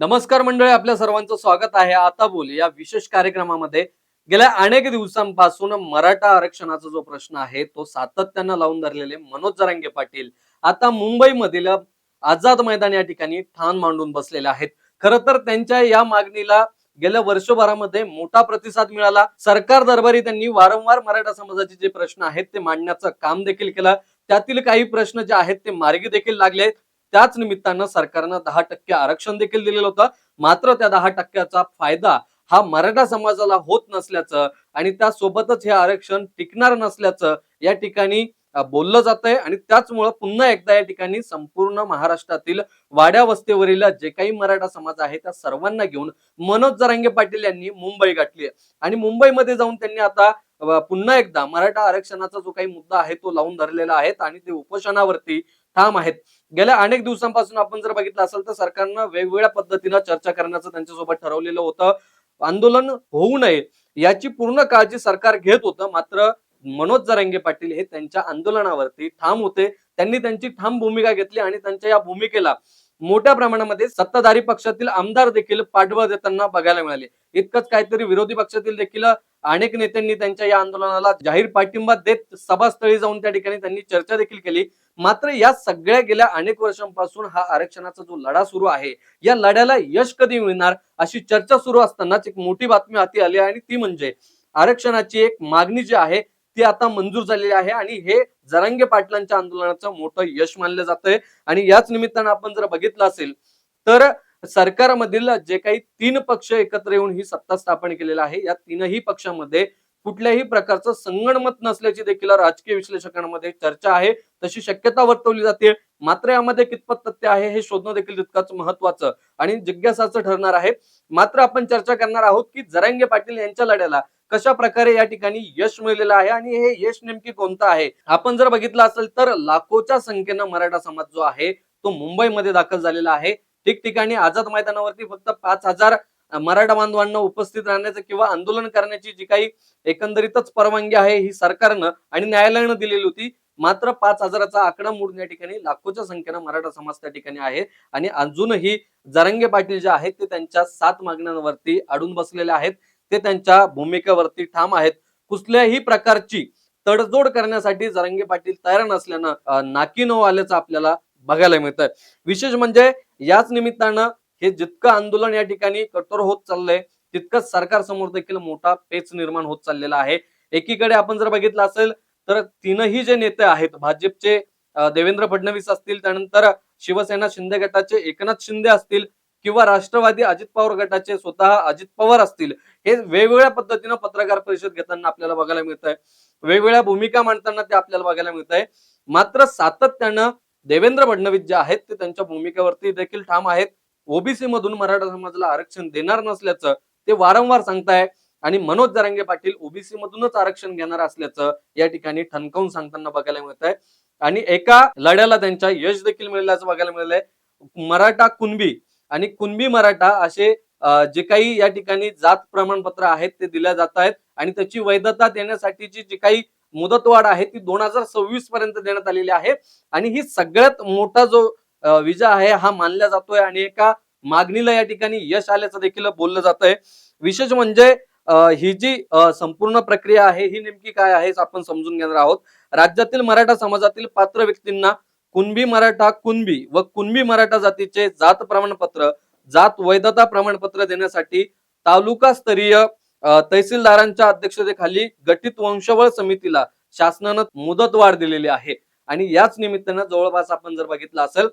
नमस्कार मंडळी आपल्या सर्वांचं स्वागत आहे. आता बोल या विशेष कार्यक्रमामध्ये गेल्या अनेक दिवसांपासून मराठा आरक्षणाचा जो प्रश्न आहे तो सातत्यानं लावून धरलेले मनोज जरांगे पाटील आता मुंबईमधील आझाद मैदान या ठिकाणी ठाण मांडून बसलेले आहेत. खर तर त्यांच्या या मागणीला गेल्या वर्षभरामध्ये मोठा प्रतिसाद मिळाला. सरकार दरबारी त्यांनी वारंवार मराठा समाजाचे जे प्रश्न आहेत ते मांडण्याचं काम देखील केलं. त्यातील काही प्रश्न जे आहेत ते मार्गी देखील लागले. त्याच निमित्तानं सरकारनं दहा टक्के आरक्षण देखील दिलेलं होतं. मात्र त्या दहा टक्क्याचा फायदा हा मराठा समाजाला होत नसल्याचं आणि त्यासोबतच हे आरक्षण टिकणार नसल्याचं या ठिकाणी बोललं जात आहे आणि त्याचमुळं पुन्हा एकदा या ठिकाणी संपूर्ण महाराष्ट्रातील वाड्या वस्तीवरील जे काही मराठा समाज आहे त्या सर्वांना घेऊन मनोज जरांगे पाटील यांनी मुंबई गाठली आहे आणि मुंबईमध्ये जाऊन त्यांनी आता पुन्हा एकदा मराठा आरक्षणाचा जो काही मुद्दा आहे तो लावून धरलेला आहे आणि ते उपोषणावरती ठाम आहेत. गेल्या अनेक दिवसांपासून आपण जर बघितलं असेल तर सरकारनं वेगवेगळ्या पद्धतीनं चर्चा करण्याचं त्यांच्यासोबत ठरवलेलं होतं. आंदोलन होऊ नये याची पूर्ण काळजी सरकार घेत होतं. मात्र मनोज जरांगे पाटील हे त्यांच्या आंदोलनावरती ठाम होते. त्यांनी त्यांची ठाम भूमिका घेतली आणि त्यांच्या या भूमिकेला मोठ्या प्रमाणामध्ये सत्ताधारी पक्षातील आमदार देखील पाठबळ देताना बघायला मिळाले. इतकंच काहीतरी विरोधी पक्षातील देखील अनेक नेत्यांनी त्यांच्या या आंदोलनाला जाहीर पाठिंबा देत सभास्थळी जाऊन त्या ठिकाणी त्यांनी चर्चा देखील केली. मात्र या सगळ्या गेल्या अनेक वर्षांपासून हा आरक्षणाचा जो लढा सुरू आहे या लढ्याला यश कधी मिळणार अशी चर्चा सुरू असतानाच एक मोठी बातमी हाती आली आहे आणि ती म्हणजे आरक्षणाची एक मागणी जी आहे ती आता मंजूर झालेली आहे आणि हे जरांगे पाटलांच्या आंदोलनाचं मोठं यश मानलं जात आहे आणि याच निमित्तानं आपण जर बघितलं असेल तर सरकारमधील जे काही तीन पक्ष एकत्र येऊन ही सत्ता स्थापन केलेला आहे या तीनही पक्षामध्ये कुठल्याही प्रकारचं संगणमत नसल्याची देखील राजकीय विश्लेषकांमध्ये चर्चा आहे. तशी शक्यता वर्तवली जाते. मात्र यामध्ये कितपत तथ्य आहे हे शोधणं देखील तितकंच महत्वाचं आणि जिज्ञासाचं ठरणार आहे. मात्र आपण चर्चा करणार आहोत की जरांगे पाटील यांच्या लढ्याला कशा प्रकारे या ठिकाणी यश मिळलेलं आहे आणि हे यश नेमकी कोणतं आहे? आपण जर बघितलं असेल तर लाखोच्या संख्येनं मराठा समाज जो आहे तो मुंबईमध्ये दाखल झालेला आहे. ठिकठिकाणी आझाद मैदानावरती फक्त पाच हजार मराठा बांधवांना उपस्थित राहण्याचं किंवा आंदोलन करण्याची जी काही एकंदरीतच परवानगी आहे ही सरकारनं आणि न्यायालयानं दिलेली होती. मात्र पाच हजाराचा आकडा मोडून या ठिकाणी लाखोच्या संख्येनं मराठा समाज त्या ठिकाणी आहे. आणि अजूनही जरंगे पाटील जे आहेत ते त्यांच्या सात मागण्यांवरती अडून बसलेले आहेत. ते त्यांच्या भूमिकेवरती ठाम आहेत. कुठल्याही प्रकारची तडजोड करण्यासाठी जरंगे पाटील तयार नसल्यानं नाकी न आल्याचं आपल्याला बघायला मिळतंय. विशेष म्हणजे याच निमित्तानं हे जितकं आंदोलन या ठिकाणी कठोर होत चाललंय तितकंच सरकार समोर देखील मोठा पेच निर्माण होत चाललेला आहे. एकीकडे आपण जर बघितलं असेल तर तीनही जे नेते आहेत भाजपचे देवेंद्र फडणवीस असतील त्यानंतर शिवसेना शिंदे गटाचे एकनाथ शिंदे असतील किंवा राष्ट्रवादी अजित पवार गटाचे स्वतः अजित पवार असतील हे वेगवेगळ्या पद्धतीनं पत्रकार परिषद घेताना आपल्याला बघायला मिळत आहे वेगवेगळ्या भूमिका मांडताना ते आपल्याला बघायला मिळत आहे मात्र सातत्यानं देवेंद्र फडणवीस जे आहेत ते त्यांच्या भूमिकेवरती देखील ठाम आहेत. ओबीसी मधून मराठा समाजाला आरक्षण देणार नसल्याचं ते वारंवार सांगताय. आणि मनोज जरांगे पाटील ओबीसी मधूनच आरक्षण घेणार असल्याचं या ठिकाणी ठणकावून सांगताना बघायला मिळत आहे आणि एका लढ्याला त्यांच्या यश देखील मिळाल्याचं बघायला मिळालंय. मराठा कुणबी आणि कुणबी मराठा असे जे काही या ठिकाणी जात प्रमाणपत्र आहेत ते दिल्या जात आहेत आणि त्याची वैधता देण्यासाठीची जी काही मुदतवाढ आहे ती दोन हजार सव्वीस पर्यंत देण्यात आलेली आहे. आणि ही सगळ्यात मोठा जो विजय आहे हा मानला जातोय आणि एका मागणीला या ठिकाणी यश आल्याचं देखील बोललं जात आहे विशेष म्हणजे ही जी संपूर्ण प्रक्रिया आहे ही नेमकी काय आहे आपण समजून घेणार आहोत. राज्यातील मराठा समाजातील पात्र व्यक्तींना कुणबी मराठा कुणबी व कुणबी मराठा जातीचे जात प्रमाणपत्र जात वैधता प्रमाणपत्र देण्यासाठी तालुका स्तरीय तहसीलदारांच्या अध्यक्षतेखाली गठीत वंशवळ समितीला शासनानं मुदत वाढ दिलेली आहे. आणि याच निमित्तानं जवळपास आपण जर बघितलं असेल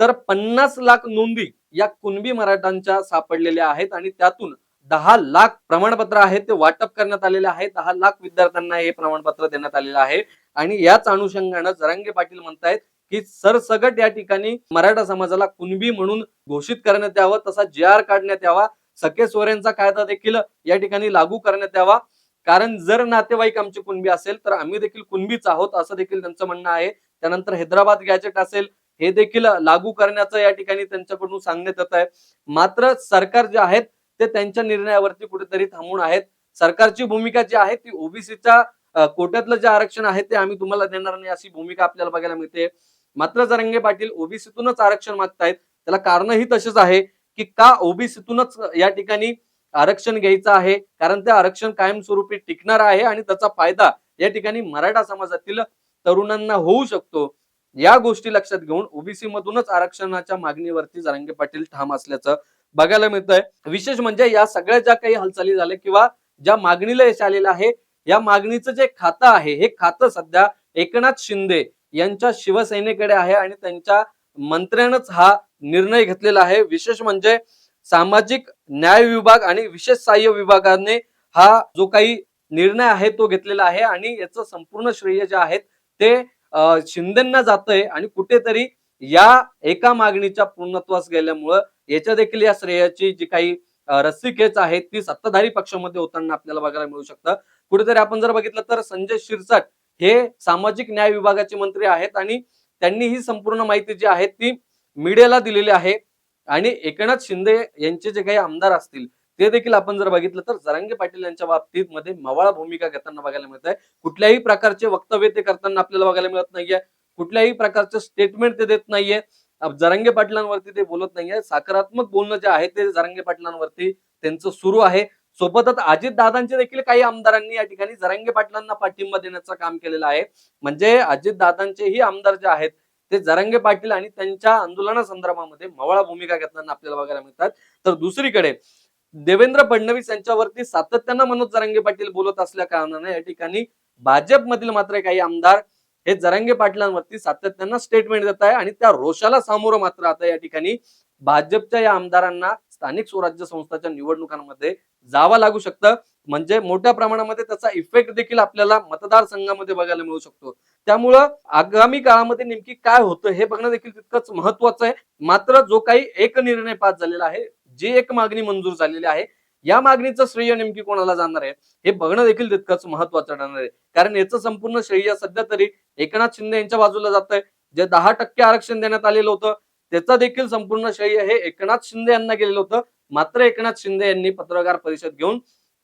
तर पन्नास लाख नोंदी या कुणबी मराठांच्या सापडलेल्या आहेत आणि त्यातून दहा लाख प्रमाणपत्र आहेत ते वाटप करण्यात आलेले आहे. दहा लाख विद्यार्थ्यांना हे प्रमाणपत्र देण्यात आलेलं आहे. आणि याच अनुषंगानं जरांगे पाटील म्हणतायत की सरसगट या ठिकाणी मराठा समाजाला कुणबी म्हणून घोषित करण्यात यावं तसा जे आर काढण्यात यावा. सखे सोऱ्यांचा कायदा देखील या ठिकाणी लागू करण्यात यावा. कारण जर नातेवाईक आमचे कुणबी असेल तर आम्ही देखील कुणबीच आहोत असं देखील त्यांचं म्हणणं आहे. त्यानंतर हैदराबाद गॅजेट असेल हे देखील लागू करण्याचं या ठिकाणी त्यांच्याकडून सांगण्यात येत आहे. मात्र सरकार जे आहेत ते त्यांच्या निर्णयावरती कुठेतरी थांबून आहेत. सरकारची भूमिका जी आहे ती ओबीसीच्या कोट्यातलं जे आरक्षण आहे ते आम्ही तुम्हाला देणार नाही अशी भूमिका आपल्याला बघायला मिळते. मात्र जरंगे पाटील ओबीसीतूनच आरक्षण मागतायत त्याला कारणही तसेच आहे की का ओबीसीतूनच या ठिकाणी आरक्षण घ्यायचं आहे? कारण ते आरक्षण कायमस्वरूपी टिकणार आहे आणि त्याचा फायदा या ठिकाणी मराठा समाजातील तरुणांना होऊ शकतो. या गोष्टी लक्षात घेऊन ओबीसी मधूनच आरक्षणाच्या मागणीवरती जरांगे पाटील ठाम असल्याचं बघायला मिळतंय. विशेष म्हणजे या सगळ्या ज्या काही हालचाली झाल्या किंवा ज्या मागणीला यश आलेलं आहे या मागणीचं जे खातं आहे हे खातं सध्या एकनाथ शिंदे यांच्या शिवसेनेकडे आहे आणि त्यांच्या मंत्र्यानंच हा निर्णय घेतलेला आहे. विशेष म्हणजे सामाजिक न्याय विभाग आणि विशेष सहाय्य विभागाने हा जो काही निर्णय आहे तो घेतलेला आहे आणि याचं संपूर्ण श्रेय जे आहेत ते अं, शिंदेना जातंय आणि कुठेतरी या एका मागणीच्या पूर्णत्वास गेल्यामुळं याच्या देखील या श्रेयाची जी काही अं, रस्सीखेच आहे ती सत्ताधारी पक्षामध्ये होताना आपल्याला बघायला मिळू शकतं. कुठेतरी आपण जर बघितलं तर संजय शिरसाट हे सामाजिक न्याय विभागाचे मंत्री आहेत आणि त्यांनी ही संपूर्ण माहिती जी आहे ती मीडियाला दिलेली आहे. आणि एकनाथ शिंदे यांचे जे काही आमदार असतील ते देखील आपण जर बघितलं तर जरांगे पाटील यांच्या बाबतीत मध्ये मवाळा भूमिका घेताना बघायला मिळत आहे. कुठल्याही प्रकारचे वक्तव्य ते करताना आपल्याला बघायला मिळत नाहीये. कुठल्याही प्रकारचे स्टेटमेंट ते देत नाहीये. जरांगे पाटलांवरती ते बोलत नाहीये. सकारात्मक बोलणं जे आहे ते जरांगे पाटलांवरती त्यांचं सुरू आहे. सोबतच अजितदादांचे देखील काही आमदारांनी या ठिकाणी जरांगे पाटलांना पाठिंबा देण्याचं काम केलेलं आहे. म्हणजे अजितदादांचेही आमदार जे आहेत ते जरांगे पाटील आणि त्यांच्या आंदोलना संदर्भामध्ये मवाळा भूमिका घेताना आपल्याला बघायला मिळतात. तर दुसरीकडे देवेंद्र फडणवीस यांच्यावरती सातत्यानं मनोज जरांगे पाटील बोलत असल्या कारणाने या ठिकाणी भाजपमधील मात्र काही आमदार हे जरांगे पाटलांवरती सातत्यानं स्टेटमेंट देत आहे आणि त्या रोषाला सामोरं मात्र आता या ठिकाणी भाजपच्या या आमदारांना स्थानिक स्वराज्य संस्थाच्या निवडणुकांमध्ये जावं लागू शकतं. म्हणजे मोठ्या प्रमाणामध्ये त्याचा इफेक्ट देखील आपल्याला मतदारसंघामध्ये बघायला मिळू शकतो. त्यामुळं आगामी काळामध्ये नेमकी काय होतं हे बघणं देखील तितकंच महत्वाचं आहे. मात्र जो काही एक निर्णय पास झालेला आहे जी एक मागणी मंजूर झालेली आहे या मागणीचं श्रेय नेमकी कोणाला जाणार आहे हे बघणं देखील तितकंच महत्वाचं ठरणार आहे. कारण याचं संपूर्ण श्रेय सध्या तरी एकनाथ शिंदे यांच्या बाजूला जात आहे जे दहा टक्के आरक्षण देण्यात आलेलं होतं त्याचा देखील संपूर्ण श्रेय हे एकनाथ शिंदे यांना गेलेलं होतं. मात्र एकनाथ शिंदे यांनी पत्रकार परिषद घेऊन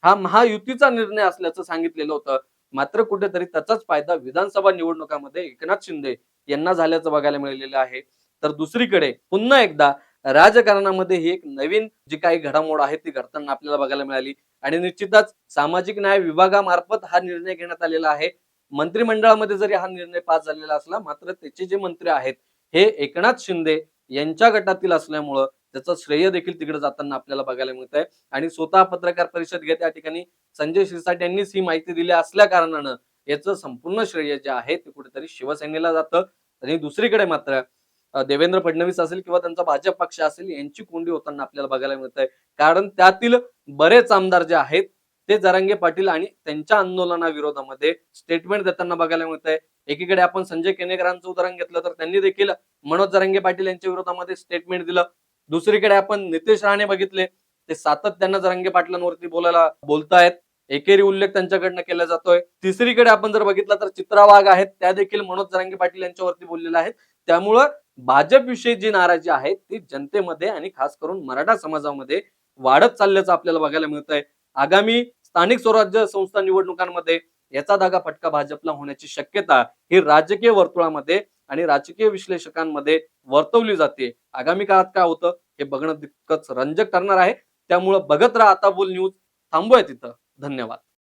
हा महायुतीचा निर्णय असल्याचं सांगितलेलं होतं. मात्र कुठेतरी त्याचाच फायदा विधानसभा निवडणुकामध्ये एकनाथ शिंदे यांना झाल्याचं बघायला मिळालेलं आहे. तर दुसरीकडे पुन्हा एकदा राजकारणामध्ये ही एक नवीन जी काही घडामोड आहे ती घडताना आपल्याला बघायला मिळाली. आणि निश्चितच सामाजिक न्याय विभागामार्फत हा निर्णय घेण्यात आलेला आहे. मंत्रिमंडळामध्ये जरी हा निर्णय पास झालेला असला मात्र त्याचे जे मंत्री आहेत हे एकनाथ शिंदे यांच्या गटातील असल्यामुळं त्याचं श्रेय देखील तिकडे जाताना आपल्याला बघायला मिळत आहे आणि स्वतः पत्रकार परिषद घेत या ठिकाणी संजय शिरसाट यांनीच ही माहिती दिली असल्या कारणानं याचं संपूर्ण श्रेय जे आहे ते कुठेतरी शिवसेनेला जातं. आणि दुसरीकडे मात्र देवेंद्र फडणवीस असेल किंवा त्यांचा भाजप पक्ष असेल यांची कोंडी होताना आपल्याला बघायला मिळत आहे कारण त्यातील बरेच आमदार जे आहेत ते जरांगे पाटील आणि त्यांच्या आंदोलनाविरोधामध्ये स्टेटमेंट देताना बघायला मिळत आहे एकीकडे आपण संजय केनेकरांचं उदाहरण घेतलं तर त्यांनी देखील मनोज जरांगे पाटील यांच्या विरोधामध्ये स्टेटमेंट दिलं. दुसरीकडे आपण नितेश राणे बघितले. ते सातत्यानं जरांगे पाटलांवरती बोलायला बोलतायत. एकेरी उल्लेख त्यांच्याकडनं केला जातोय. तिसरीकडे आपण जर बघितलं तर चित्रा वाघ आहेत त्या देखील मनोज जरांगे पाटील यांच्यावरती बोललेल्या आहेत. त्यामुळं भाजपविषयी जी नाराजी आहे ती जनतेमध्ये आणि खास करून मराठा समाजामध्ये वाढत चालल्याचं आपल्याला बघायला मिळत आहे आगामी स्थानिक स्वराज्य संस्था निवडणुकांमध्ये याचा धागा फटका भाजपला होण्याची शक्यता ही राजकीय वर्तुळामध्ये आणि राजकीय विश्लेषकांमध्ये वर्तवली जाते. आगामी काळात काय होतं? हे बघणं तितकंच रंजक ठरणार आहे. त्यामुळं बघत राहा आता बोल न्यूज. थांबूया तिथं. धन्यवाद.